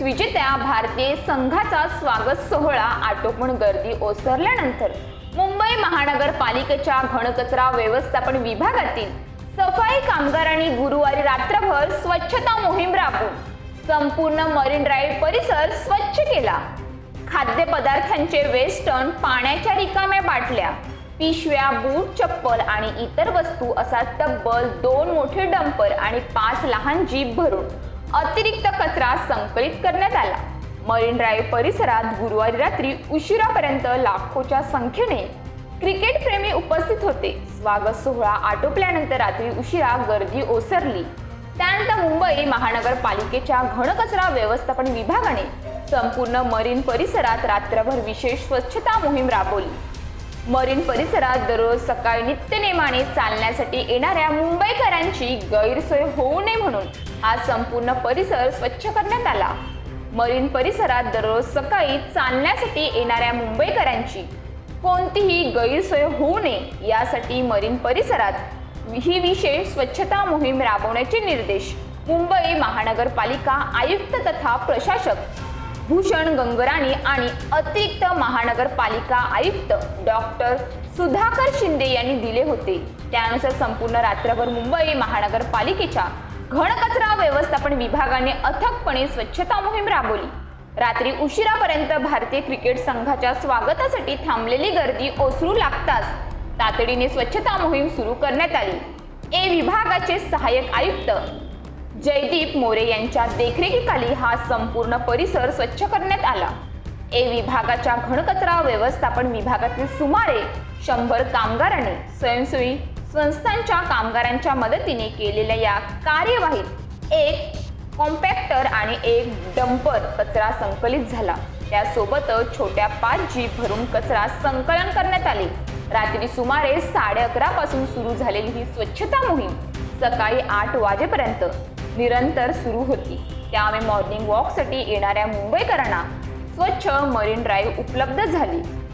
विजेत्या भारतीय संघाचा स्वागत सोहळा आटोपून गर्दी ओसरल्यानंतर मुंबई महानगरपालिकेच्या घनकचरा व्यवस्थापन विभागातील सफाई कामगारांनी गुरुवारी रात्रभर स्वच्छता मोहीम राबवून संपूर्ण मरीन ड्राईव्ह परिसर स्वच्छ केला. खाद्यपदार्थांचे वेस्टर्न पाण्याच्या रिकाम्या बाटल्या पिशव्या बूट चप्पल आणि इतर वस्तू असा तब्बल दोन मोठे डंपर आणि पाच लहान जीप भरून अतिरिक्त कचरा संकलित करण्यात आला. मरीन ड्राईव्ह परिसरात गुरुवारी रात्री उशिरापर्यंत लाखोच्या संख्येने क्रिकेट प्रेमी उपस्थित होते. स्वागत सोहळा आटोपल्यानंतर रात्री उशिरा गर्दी ओसरली. त्यानंतर मुंबई महानगरपालिकेच्या घनकचरा व्यवस्थापन विभागाने संपूर्ण मरीन परिसरात रात्रभर विशेष स्वच्छता मोहीम राबवली. मरीन परिसरात दररोज सकाळी नित्यनेमाने चालण्यासाठी येणाऱ्या मुंबईकरांची गैरसोय होऊ नये म्हणून आज संपूर्ण परिसर स्वच्छ करण्यात आला. मरीन परिसरात दररोज सकाळी चालण्यासाठी येणाऱ्या मुंबईकरांची कोणतीही गैरसोय होऊ नये यासाठी मरीन परिसरात ही विशेष स्वच्छता मोहीम राबवण्याचे निर्देश मुंबई महानगरपालिका आयुक्त तथा प्रशासक भूषण गंगराणी आणि अतिरिक्त महानगरपालिका आयुक्त डॉक्टर सुधाकर शिंदे यांनी दिले होते. त्यानुसार संपूर्ण रात्रभर मुंबई महानगरपालिकेच्या घनकचरा व्यवस्थापन विभागाने अथकपणे स्वच्छता मोहीम राबवली. रात्री उशिरापर्यंत भारतीय क्रिकेट संघाच्या स्वागतासाठी थांबलेली गर्दी ओसरू लागताच तातडीने स्वच्छता मोहीम सुरू करण्यात आली. ए विभागाचे सहाय्यक आयुक्त जयदीप मोरे यांच्या देखरेखीखाली हा संपूर्ण परिसर स्वच्छ करण्यात आला. ए विभागाच्या घनकचरा व्यवस्थापन विभागातील सुमारे शंभर कामगारांनी स्वयंसेवी संस्थांच्या कामगारांच्या मदतीने केलेल्या या कार्यवाहीत एक कॉम्पॅक्टर आणि एक डंपर कचरा संकलित झाला. त्यासोबतच छोट्या पाच जीप भरून कचरा संकलन करण्यात आले. रात्री सुमारे साडे अकरा पासून सुरू झालेली ही स्वच्छता मोहीम सकाळी आठ वाजेपर्यंत निरंतर सुरू होती. त्यामुळे मॉर्निंग वॉकसाठी येणाऱ्या मुंबईकरांना स्वच्छ मरीन ड्राईव्ह उपलब्ध झाली.